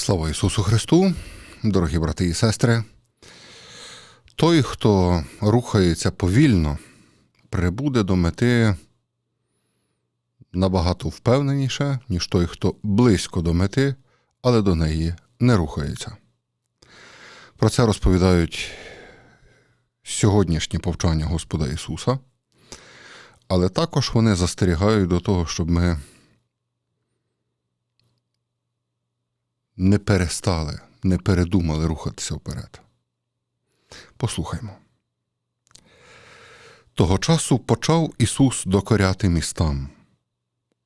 Слава Ісусу Христу, дорогі брати і сестри. Той, хто рухається повільно, прибуде до мети набагато впевненіше, ніж той, хто близько до мети, але до неї не рухається. Про це розповідають сьогоднішні повчання Господа Ісуса, але також вони застерігають до того, щоб ми не перестали, не передумали рухатися вперед. Послухаймо. Того часу почав Ісус докоряти містам,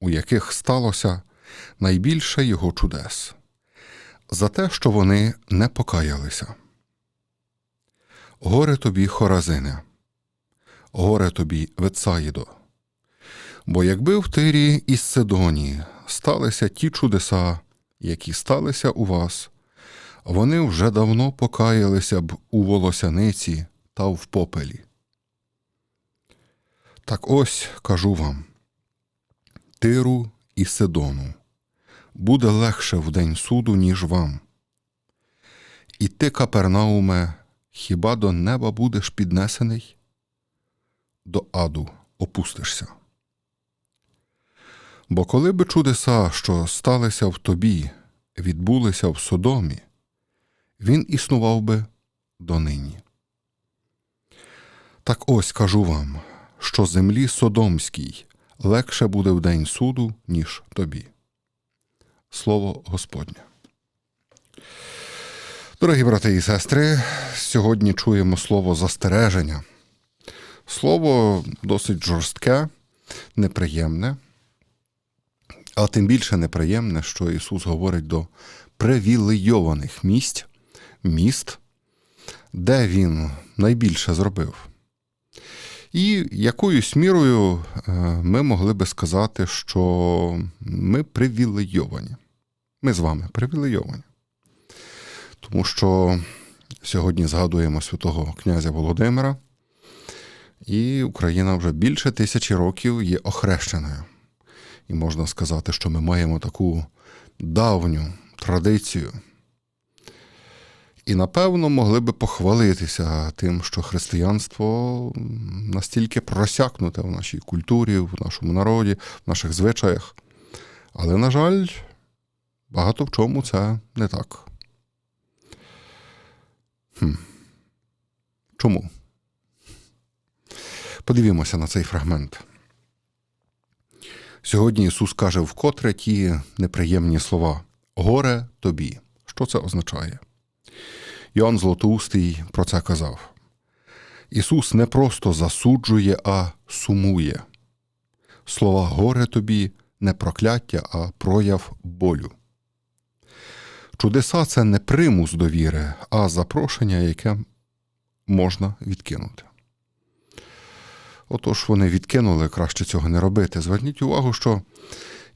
у яких сталося найбільше Його чудес, за те, що вони не покаялися. Горе тобі, Хоразине, горе тобі, Вецаїдо. Бо якби в Тирі і Сидоні сталися ті чудеса, які сталися у вас, вони вже давно покаялися б у волосяниці та в попелі. Так ось кажу вам Тиру і Сидону буде легше в день суду, ніж вам. І ти, Капернауме, хіба до неба будеш піднесений? До аду опустишся. Бо коли би чудеса, що сталися в тобі, відбулися в Содомі, він існував би донині. Так ось кажу вам, що землі Содомській легше буде в день суду, ніж тобі. Слово Господнє. Дорогі брати і сестри, сьогодні чуємо слово застереження. Слово досить жорстке, неприємне, а тим більше неприємне, що Ісус говорить до привілейованих місць, міст, де Він найбільше зробив. І якоюсь мірою е, ми могли би сказати, що ми привілейовані. Ми з вами привілейовані. Тому що сьогодні згадуємо святого князя Володимира, і Україна вже більше тисячі років є охрещеною. І можна сказати, що ми маємо таку давню традицію. І напевно могли би похвалитися тим, що християнство настільки просякнуте в нашій культурі, в нашому народі, в наших звичаях. Але, на жаль, багато в чому це не так. Хм. Чому? Подивімося на цей фрагмент. Сьогодні Ісус каже вкотре ті неприємні слова Горе тобі. Що це означає? Йоанн Златоустий про це казав. Ісус не просто засуджує, а сумує. Слова горе тобі не прокляття, а прояв болю. Чудеса це не примус до віри, а запрошення, яке можна відкинути. Отож вони відкинули краще цього не робити. Зверніть увагу, що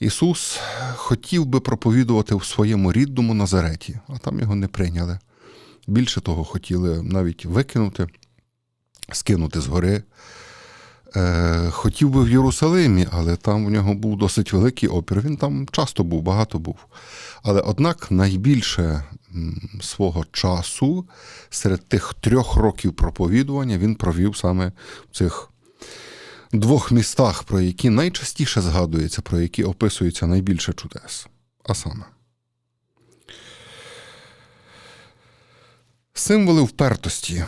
Ісус хотів би проповідувати в своєму рідному Назареті, а там його не прийняли. Більше того, хотіли навіть викинути, скинути з гори. Е, Хотів би в Єрусалимі, але там у нього був досить великий опір. Він там часто був, багато був. Але однак найбільше свого часу серед тих трьох років проповідування він провів саме в цих двох містах, про які найчастіше згадується, про які описується найбільше чудес. А саме. Символи впертості.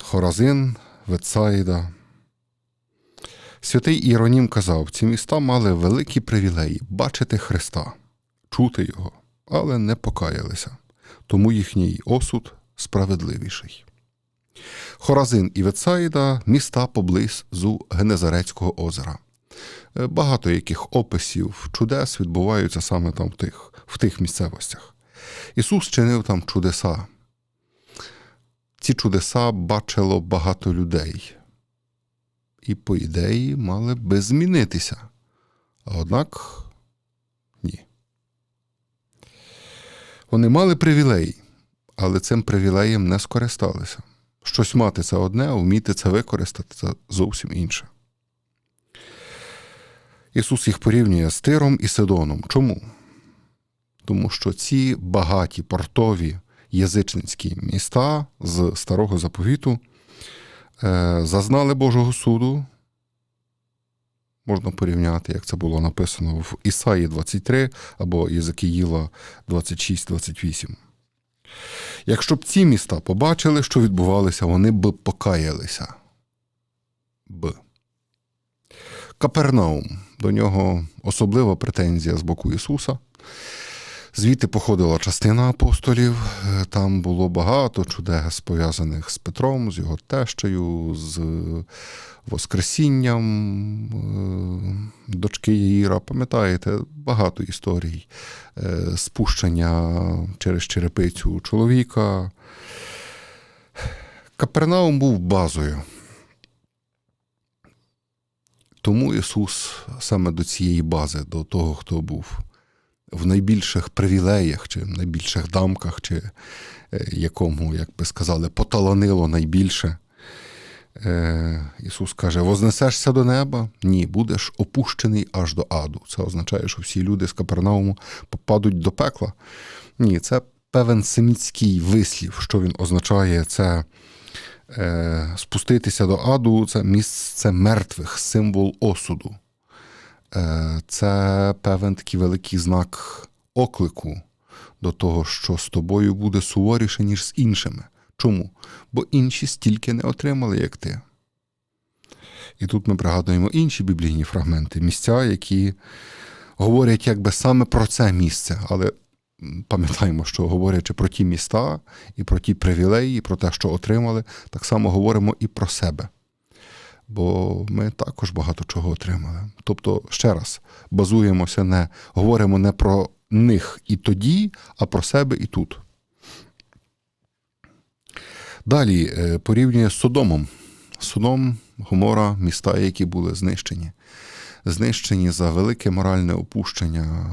Хоразин, Ветсаїда. Святий Іронім казав, ці міста мали великі привілеї бачити Христа, чути Його, але не покаялися, тому їхній осуд справедливіший. Хоразин і Ветсаїда міста поблизу Генезарецького озера. Багато яких описів чудес відбуваються саме там в тих, в тих місцевостях. Ісус чинив там чудеса. Ці чудеса бачило багато людей. І, по ідеї, мали би змінитися. А однак ні. Вони мали привілей, але цим привілеєм не скористалися. Щось мати це одне, а вміти це використати це зовсім інше. Ісус їх порівнює з Тиром і Сидоном. Чому? Тому що ці багаті портові язичницькі міста з старого заповіту е, зазнали Божого суду. Можна порівняти, як це було написано в Ісаї 23 або Єзекіїла 26-28. Якщо б ці міста побачили, що відбувалося, вони б покаялися. Б. Капернаум. До нього особлива претензія з боку Ісуса. Звідти походила частина апостолів. Е, Там було багато чудес, пов'язаних з Петром, з його тещею, з Воскресінням е, дочки Яїра. Пам'ятаєте, багато історій. Е, Спущення через черепицю чоловіка. Капернаум був базою. Тому Ісус саме до цієї бази, до того, хто був в найбільших привілеях, чи найбільших дамках, чи е, якому, як би сказали, поталанило найбільше. Е, Ісус каже: Вознесешся до неба? Ні, будеш опущений аж до аду. Це означає, що всі люди з Капернауму попадуть до пекла. Ні, це певен семітський вислів, що він означає, це е, спуститися до аду, це місце мертвих, символ осуду. Е, це певен такий великий знак оклику до того, що з тобою буде суворіше, ніж з іншими. Чому? Бо інші стільки не отримали, як ти. І тут ми пригадуємо інші біблійні фрагменти, місця, які говорять якби саме про це місце, але пам'ятаємо, що говорячи про ті міста і про ті привілеї, і про те, що отримали, так само говоримо і про себе. Бо ми також багато чого отримали. Тобто, ще раз, базуємося не говоримо не про них і тоді, а про себе і тут. Далі е, порівнює з Содомом. Содом, Гомора, міста, які були знищені. Знищені за велике моральне опущення.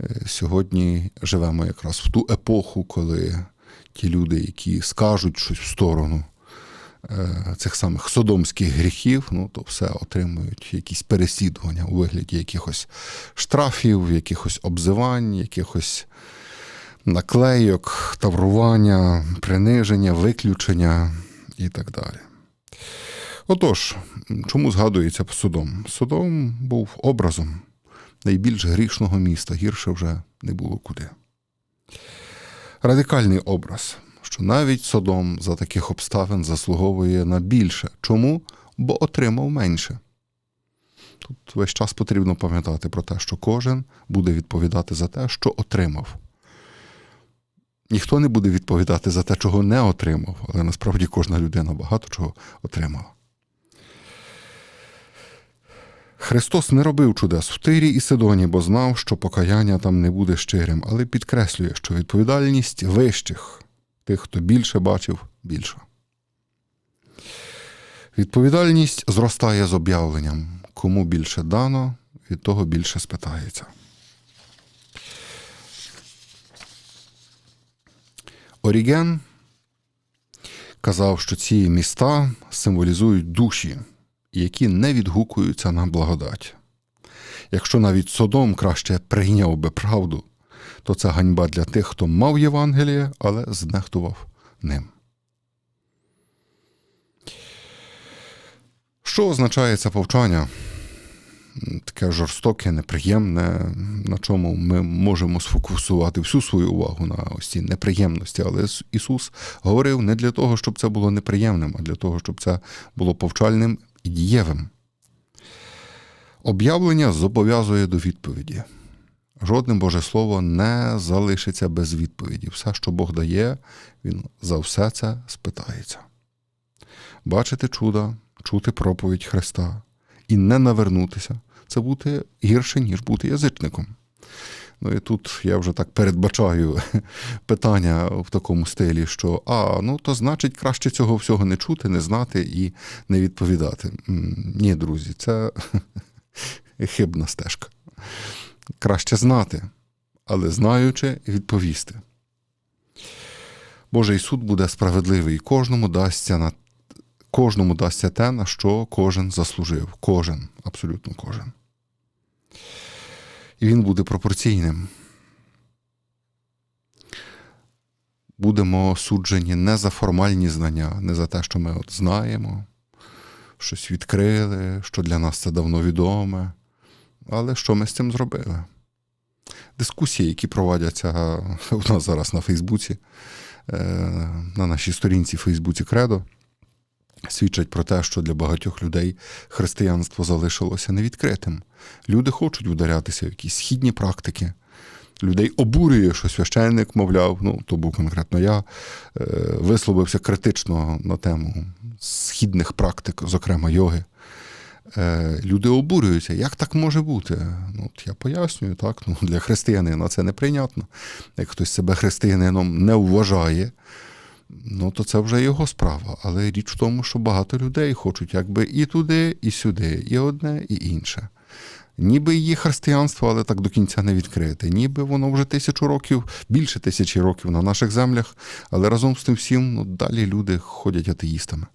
Е, Сьогодні живемо якраз в ту епоху, коли ті люди, які скажуть щось в сторону цих самих содомських гріхів, ну то все отримують якісь переслідування у вигляді якихось штрафів, якихось обзивань, якихось наклейок, таврування, приниження, виключення і так далі. Отож, чому згадується Содом? Содом був образом найбільш грішного міста, гірше вже не було куди. Радикальний образ, що навіть Содом за таких обставин заслуговує на більше. Чому? Бо отримав менше. Тут весь час потрібно пам'ятати про те, що кожен буде відповідати за те, що отримав. Ніхто не буде відповідати за те, чого не отримав, але насправді кожна людина багато чого отримала. Христос не робив чудес в Тирі і Сидоні, бо знав, що покаяння там не буде щирим, але підкреслює, що відповідальність вищих, тих, хто більше бачив, більша. Відповідальність зростає з об'явленням. Кому більше дано, від того більше спитається. Оріген казав, що ці міста символізують душі, які не відгукуються на благодать. Якщо навіть Содом краще прийняв би правду, то це ганьба для тих, хто мав Євангеліє, але знехтував ним. Що означає це повчання? Таке жорстоке, неприємне, на чому ми можемо сфокусувати всю свою увагу на ось ці неприємності. Але Ісус говорив не для того, щоб це було неприємним, а для того, щоб це було повчальним і дієвим. Об'явлення зобов'язує до відповіді. Жодне Боже Слово не залишиться без відповіді. Все, що Бог дає, Він за все це спитається. Бачити чуда, чути проповідь Христа і не навернутися це бути гірше, ніж бути язичником. Ну і тут я вже так передбачаю питання в такому стилі, що а, ну то значить краще цього всього не чути, не знати і не відповідати. Ні, друзі, це хибна стежка. Краще знати, але знаючи, відповісти. Божий суд буде справедливий, і кожному дасться на кожному дасться те, на що кожен заслужив. Кожен, абсолютно кожен. І він буде пропорційним. Будемо суджені не за формальні знання, не за те, що ми от знаємо, щось відкрили, що для нас це давно відоме. Але що ми з цим зробили? Дискусії, які проводяться у нас зараз на Фейсбуці, е, на нашій сторінці Фейсбуці Кредо, свідчать про те, що для багатьох людей християнство залишилося невідкритим. Люди хочуть ударятися в якісь східні практики. Людей обурює, що священник, мовляв, ну то був конкретно я, е, висловився критично на тему східних практик, зокрема йоги. Е, Люди обурюються, як так може бути? Ну, от Я пояснюю, так, ну, для християнина це неприйнятно. Як хтось себе християнином не вважає, ну то це вже його справа. Але річ в тому, що багато людей хочуть якби і туди, і сюди, і одне, і інше. Ніби є християнство, але так до кінця не відкрите. Ніби воно вже тисячу років, більше тисячі років на наших землях, але разом з тим всім ну, далі люди ходять атеїстами.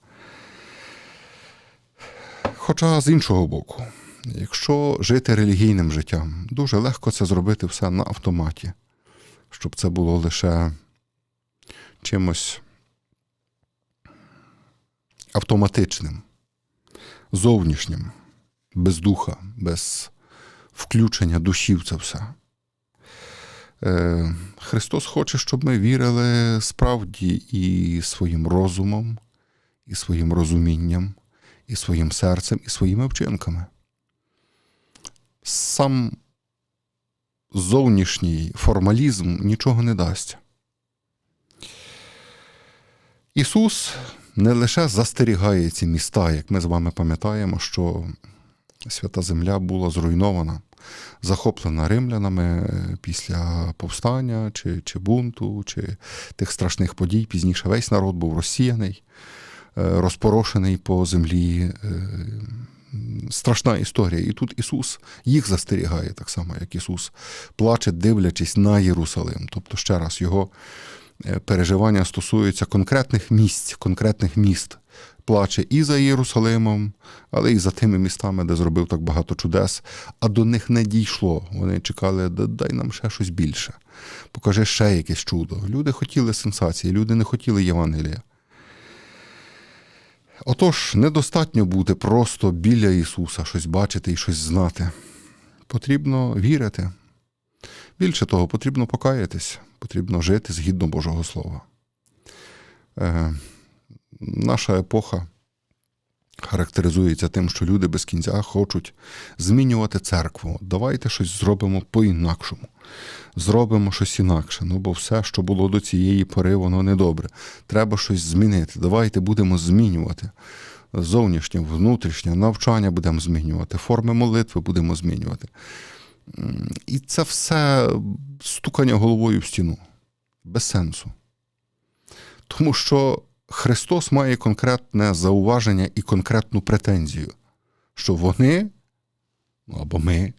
Хоча з іншого боку, якщо жити релігійним життям, дуже легко це зробити все на автоматі, щоб це було лише чимось автоматичним, зовнішнім, без духа, без включення душі в це все. Е, Христос хоче, щоб ми вірили справді і своїм розумом, і своїм розумінням, і своїм серцем, і своїми вчинками. Сам зовнішній формалізм нічого не дасть. Ісус не лише застерігає ці міста, як ми з вами пам'ятаємо, що свята Земля була зруйнована, захоплена римлянами після повстання, чи, чи бунту, чи тих страшних подій. Пізніше весь народ був розсіяний, розпорошений по землі. Страшна історія. І тут Ісус їх застерігає, так само, як Ісус плаче, дивлячись на Єрусалим. Тобто, ще раз, його переживання стосуються конкретних місць, конкретних міст. Плаче і за Єрусалимом, але і за тими містами, де зробив так багато чудес, а до них не дійшло. Вони чекали, дай нам ще щось більше. Покажи ще якесь чудо. Люди хотіли сенсації, люди не хотіли Євангелія. Отож, недостатньо бути просто біля Ісуса, щось бачити і щось знати. Потрібно вірити. Більше того, потрібно покаятись, потрібно жити згідно Божого Слова. Е, Наша епоха характеризується тим, що люди без кінця хочуть змінювати церкву. Давайте щось зробимо по-інакшому. Зробимо щось інакше. Ну, бо все, що було до цієї пори, воно недобре. Треба щось змінити. Давайте будемо змінювати. Зовнішнє, внутрішнє, навчання будемо змінювати, форми молитви будемо змінювати. І це все стукання головою в стіну. Без сенсу. Тому що Христос має конкретне зауваження і конкретну претензію, що вони, ну або ми,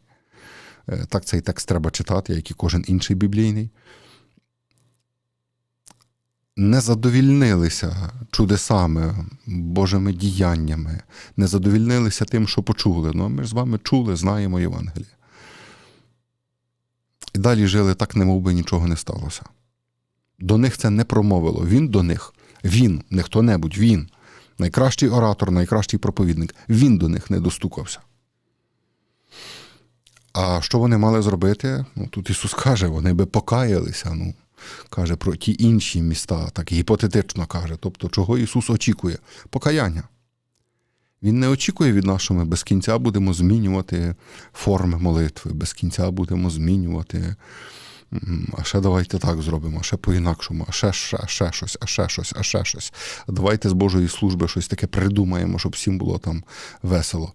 так цей текст треба читати, як і кожен інший біблійний, не задовільнилися чудесами, Божими діяннями, не задовільнилися тим, що почули. Ну, ми ж з вами чули, знаємо Євангеліє. І далі жили так, немов би нічого не сталося. До них це не промовило. Він до них. Він, не хто-небудь, він, найкращий оратор, найкращий проповідник, він до них не достукався. А що вони мали зробити? Ну, Тут Ісус каже, вони би покаялися. Ну, Каже про ті інші міста, так гіпотетично каже. Тобто, чого Ісус очікує? Покаяння. Він не очікує від нас, що ми без кінця будемо змінювати форми молитви, без кінця будемо змінювати а ще давайте так зробимо, а ще по-інакшому, а ще, ще, ще щось, а ще щось, а ще щось. Давайте з Божої служби щось таке придумаємо, щоб всім було там весело.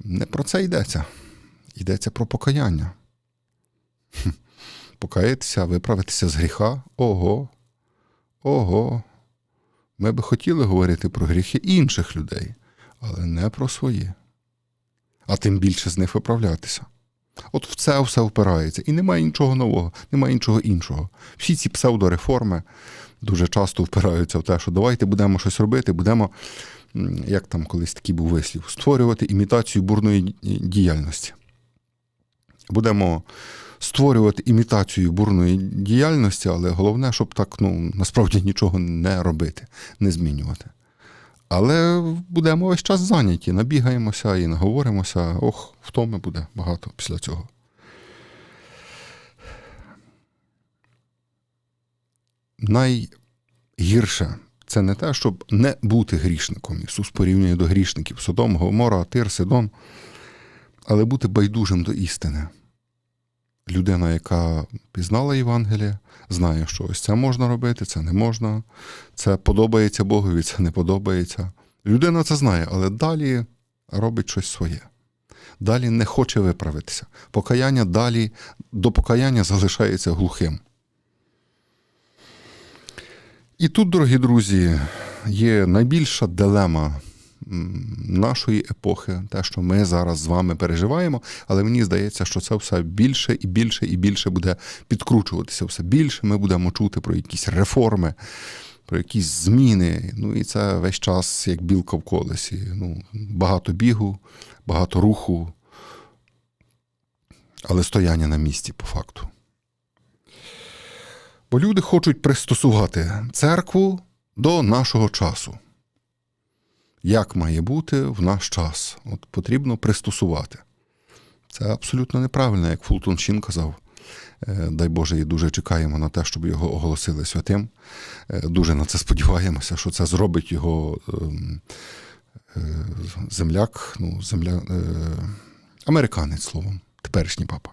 Не про це йдеться. Йдеться про покаяння. Покаятися, виправитися з гріха. Ого. Ого. Ми би хотіли говорити про гріхи інших людей, але не про свої. А тим більше з них виправлятися. От в це все впирається. І немає нічого нового, немає нічого іншого. Всі ці псевдореформи дуже часто впираються в те, що давайте будемо щось робити, будемо, як там колись такий був вислів, створювати імітацію бурної діяльності. Будемо створювати імітацію бурної діяльності, але головне, щоб так ну, насправді нічого не робити, не змінювати. Але будемо весь час зайняті, набігаємося і наговоримося. Ох, втоми буде багато після цього. Найгірше це не те, щоб не бути грішником. Ісус порівнює до грішників Содом, Гомора, Тир, Сидон, але бути байдужим до істини. Людина, яка пізнала Євангеліє, знає, що ось це можна робити, це не можна, це подобається Богові, це не подобається. Людина це знає, але далі робить щось своє. Далі не хоче виправитися. Покаяння далі до покаяння залишається глухим. І тут, дорогі друзі, є найбільша дилема нашої епохи, те, що ми зараз з вами переживаємо, але мені здається, що це все більше і більше і більше буде підкручуватися. Все більше ми будемо чути про якісь реформи, про якісь зміни. Ну і це весь час як білка в колесі. Ну, Багато бігу, багато руху, але стояння на місці по факту. Бо люди хочуть пристосувати церкву до нашого часу. Як має бути в наш час? От Потрібно пристосувати. Це абсолютно неправильно, як Фултон Шін казав. Дай Боже, і дуже чекаємо на те, щоб його оголосили святим. Дуже на це сподіваємося, що це зробить його земляк, ну, земля... американець словом, теперішній папа.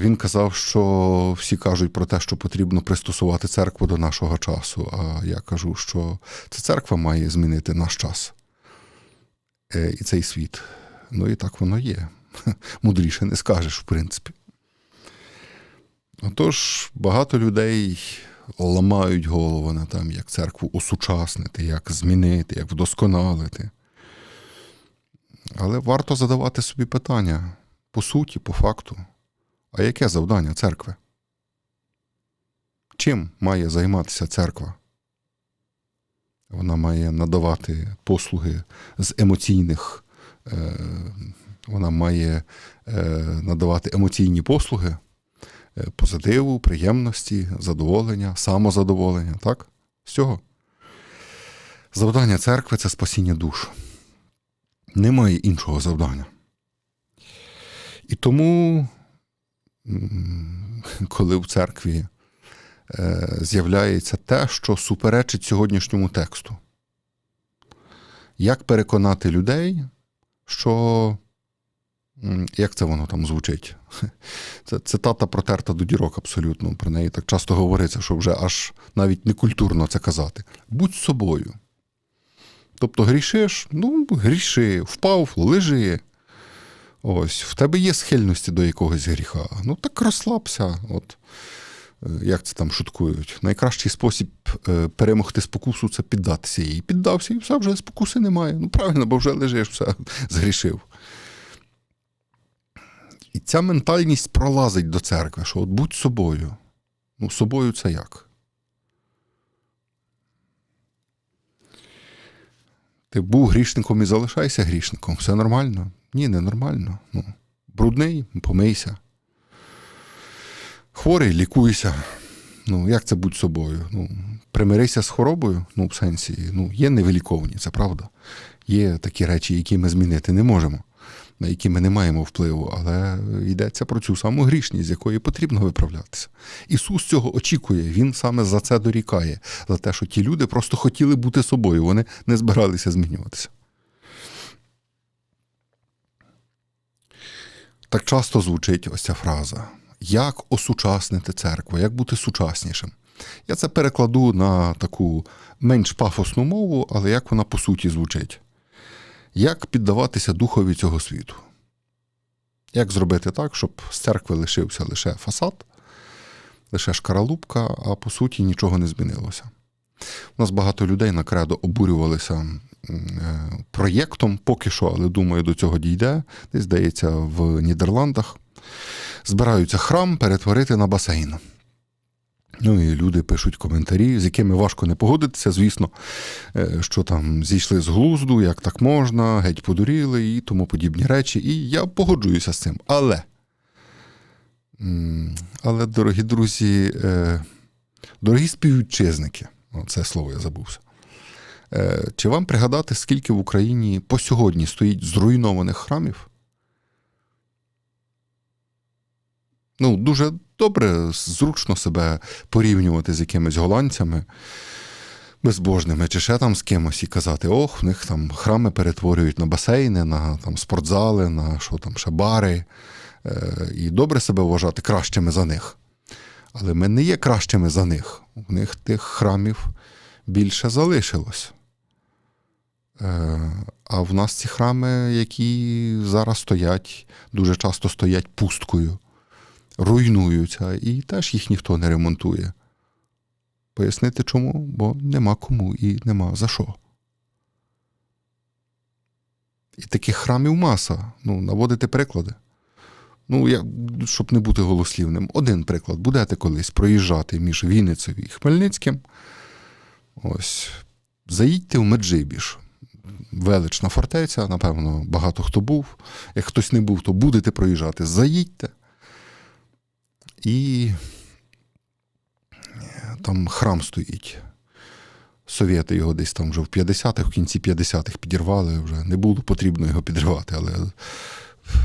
Він казав, що всі кажуть про те, що потрібно пристосувати церкву до нашого часу. А я кажу, що ця церква має змінити наш час і цей світ. Ну і так воно є. Мудріше не скажеш, в принципі. Отож, багато людей ламають голову на там, як церкву осучаснити, як змінити, як вдосконалити. Але варто задавати собі питання по суті, по факту. А яке завдання церкви? Чим має займатися церква? Вона має надавати послуги з емоційних, е, вона має е, надавати емоційні послуги, е, позитиву, приємності, задоволення, самозадоволення, так? З цього. Завдання церкви це спасіння душ. Немає іншого завдання. І тому коли в церкві е, з'являється те, що суперечить сьогоднішньому тексту. Як переконати людей, що. Як це воно там звучить? Це цитата протерта до дірок абсолютно. Про неї так часто говориться, що вже аж навіть некультурно це казати. Будь собою. Тобто грішиш, ну, гріши, впав, лежи. Ось, в тебе є схильності до якогось гріха. Ну так розслабся. От, е, Як це там шуткують? Найкращий спосіб е, перемогти спокусу це піддатися їй. Піддався і все, вже спокуси немає. Ну, правильно, бо вже лежиш, все згрішив. І ця ментальність пролазить до церкви, що от будь собою. Ну, собою це як? Ти був грішником і залишайся грішником, все нормально. Ні, не нормально. Ну, Брудний, помийся. Хворий, лікуйся. Ну, як це будь собою? Ну, Примирися з хворобою, ну, в сенсі, ну, є невиліковані, це правда. Є такі речі, які ми змінити не можемо, на які ми не маємо впливу, але йдеться про цю саму грішність, з якої потрібно виправлятися. Ісус цього очікує, Він саме за це дорікає, за те, що ті люди просто хотіли бути собою, вони не збиралися змінюватися. Так часто звучить ось ця фраза: як осучаснити церкву, як бути сучаснішим? Я це перекладу на таку менш пафосну мову, але як вона по суті звучить. Як піддаватися духові цього світу? Як зробити так, щоб з церкви лишився лише фасад, лише шкаралупка, а по суті нічого не змінилося? У нас багато людей на кредо обурювалися проєктом поки що, але думаю, до цього дійде. Десь здається, в Нідерландах. Збираються храм перетворити на басейн. Ну і люди пишуть коментарі, з якими важко не погодитися, звісно, е, що там зійшли з глузду, як так можна, геть подуріли і тому подібні речі. І я погоджуюся з цим. Але Але, дорогі друзі, е, дорогі співвітчизники, це слово я забувся. Е, Чи вам пригадати, скільки в Україні по сьогодні стоїть зруйнованих храмів? Ну, дуже добре, зручно себе порівнювати з якимись голландцями безбожними, чи ще там з кимось і казати, ох, в них там храми перетворюють на басейни, на там, спортзали, на що там ще бари. Е, І добре себе вважати кращими за них. Але ми не є кращими за них. У них тих храмів більше залишилось. Е, А в нас ці храми, які зараз стоять, дуже часто стоять пусткою, руйнуються, і теж їх ніхто не ремонтує. Пояснити чому? Бо нема кому і нема за що. І таких храмів маса. Ну, наводити приклади. Ну, я, щоб не бути голослівним, один приклад. Будете колись проїжджати між Вінницею і Хмельницьким. Ось. Заїдьте в Меджибіж. Велична фортеця, напевно, багато хто був. Як хтось не був, то будете проїжджати. Заїдьте. І там храм стоїть. Совєти його десь там вже в 50-х, в кінці 50-х підірвали, вже не було потрібно його підривати, але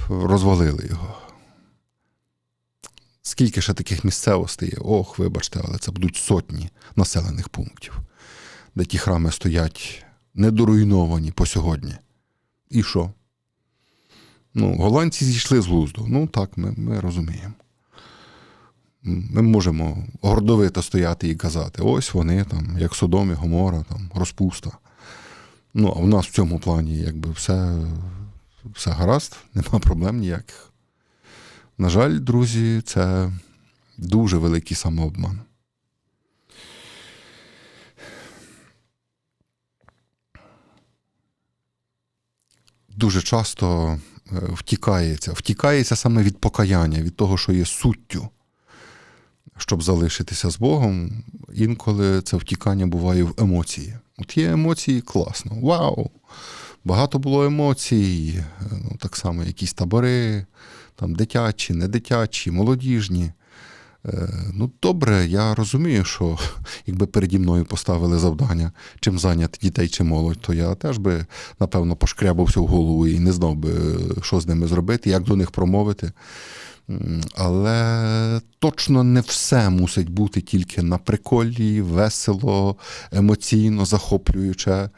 розвалили його. Скільки ще таких місцевостей є? Ох, вибачте, але це будуть сотні населених пунктів, де ті храми стоять недоруйновані по сьогодні. І що? Ну, голландці зійшли з глузду. Ну так, ми, ми розуміємо. Ми можемо гордовито стояти і казати: ось вони там, як Содом і Гомора, там, розпуста. Ну, а в нас в цьому плані якби все, все гаразд, нема проблем ніяких. На жаль, друзі, це дуже великий самообман. Дуже часто е, втікається, втікається саме від покаяння, від того, що є суттю щоб залишитися з Богом, інколи це втікання буває в емоції. От є емоції класно. Вау! Багато було емоцій, ну, так само якісь табори, там дитячі, не дитячі, молодіжні. Е, ну, добре, я розумію, що якби переді мною поставили завдання, чим зайняти дітей чи молодь, то я теж би, напевно, пошкрябався в голову і не знав би, що з ними зробити, як до них промовити. Але точно не все мусить бути тільки на приколі, весело, емоційно захоплююче.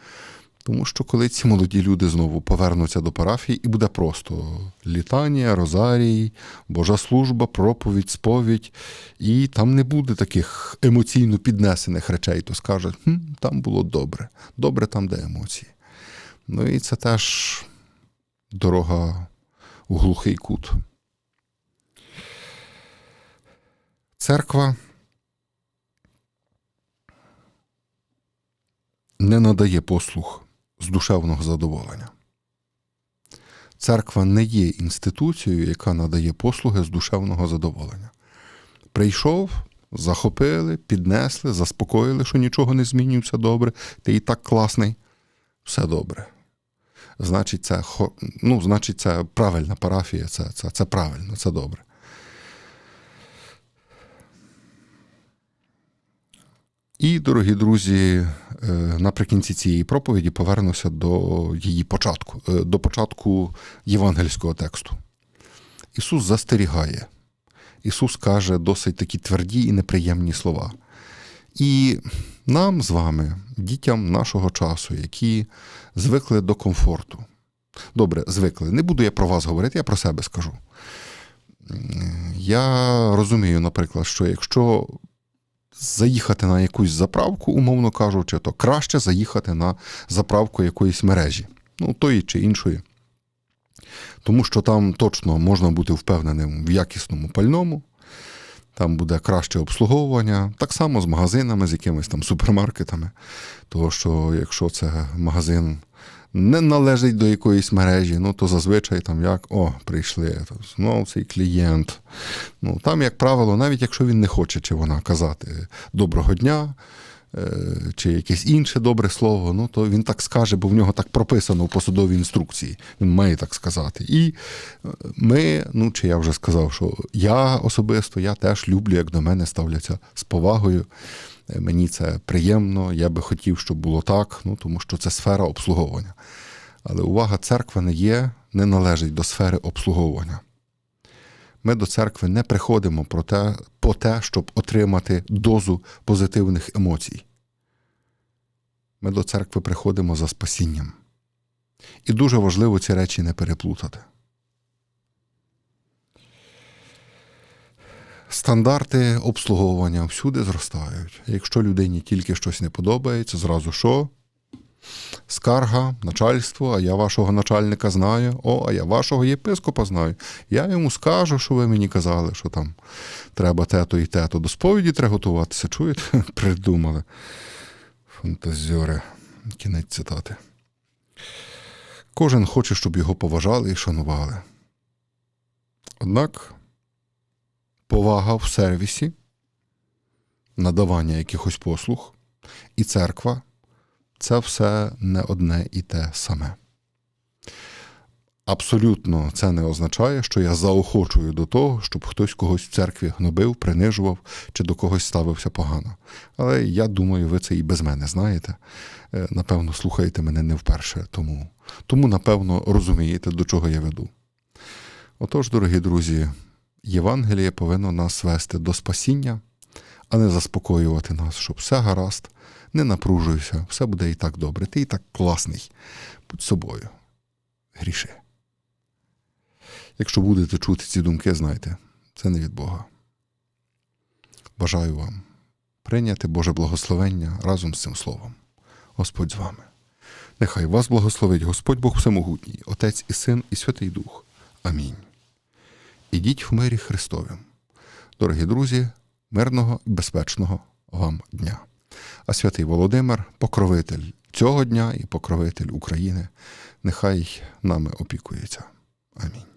Тому що коли ці молоді люди знову повернуться до парафії, і буде просто літання, розарій, Божа служба, проповідь, сповідь, і там не буде таких емоційно піднесених речей, то скажуть, хм, там було добре, добре там, де емоції. Ну і це теж дорога у глухий кут. Церква не надає послуг з душевного задоволення. Церква не є інституцією, яка надає послуги з душевного задоволення. Прийшов, захопили, піднесли, заспокоїли, що нічого не змінюється добре, ти і так класний, все добре. Значить, це ну, значить, це правильна парафія, це, це, це правильно, це добре. І, дорогі друзі, е, наприкінці цієї проповіді повернуся до її початку, е, до початку євангельського тексту. Ісус застерігає. Ісус каже досить такі тверді і неприємні слова. І нам з вами, дітям нашого часу, які звикли до комфорту. Добре, звикли. Не буду я про вас говорити, я про себе скажу. Я розумію, наприклад, що якщо заїхати на якусь заправку, умовно кажучи, то краще заїхати на заправку якоїсь мережі, ну, тої чи іншої. Тому що там точно можна бути впевненим в якісному пальному, там буде краще обслуговування, так само з магазинами, з якимись там супермаркетами. Тому що якщо це магазин не належить до якоїсь мережі, ну то зазвичай там як о, прийшли, знову цей клієнт. Ну Там, як правило, навіть якщо він не хоче чи вона казати доброго дня, е, чи якесь інше добре слово, ну то він так скаже, бо в нього так прописано в посадовій інструкції. Він має так сказати. І е, ми, ну чи я вже сказав, що я особисто я теж люблю, як до мене ставляться з повагою. Мені це приємно, я би хотів, щоб було так, ну тому що це сфера обслуговування. Але увага, церква не є, не належить до сфери обслуговування. Ми до церкви не приходимо про те, по те, щоб отримати дозу позитивних емоцій. Ми до церкви приходимо за спасінням. І дуже важливо ці речі не переплутати. Стандарти обслуговування всюди зростають. Якщо людині тільки щось не подобається, зразу що? Скарга, начальство, а я вашого начальника знаю, о, а я вашого єпископа знаю. Я йому скажу, що ви мені казали, що там треба те-то і те-то. До сповіді треба готуватися. Чуєте? Придумали. Фантазьори. Кінець цитати. Кожен хоче, щоб його поважали і шанували. Однак повага в сервісі, надавання якихось послуг і церква це все не одне і те саме. Абсолютно це не означає, що я заохочую до того, щоб хтось когось в церкві гнобив, принижував чи до когось ставився погано. Але я думаю, ви це і без мене знаєте. Е, Напевно, слухаєте мене не вперше, тому, тому напевно, розумієте, до чого я веду. Отож, дорогі друзі, Євангеліє повинно нас вести до спасіння, а не заспокоювати нас, щоб все гаразд, не напружуйся, все буде і так добре. Ти і так класний. Будь собою. Гріши. Якщо будете чути ці думки, знайте, це не від Бога. Бажаю вам прийняти Боже благословення разом з цим словом. Господь з вами. Нехай вас благословить Господь Бог Всемогутній, Отець і Син, і Святий Дух. Амінь. Ідіть в мирі Христові. Дорогі друзі, мирного і безпечного вам дня. А святий Володимир, покровитель цього дня і покровитель України, нехай нами опікується. Амінь.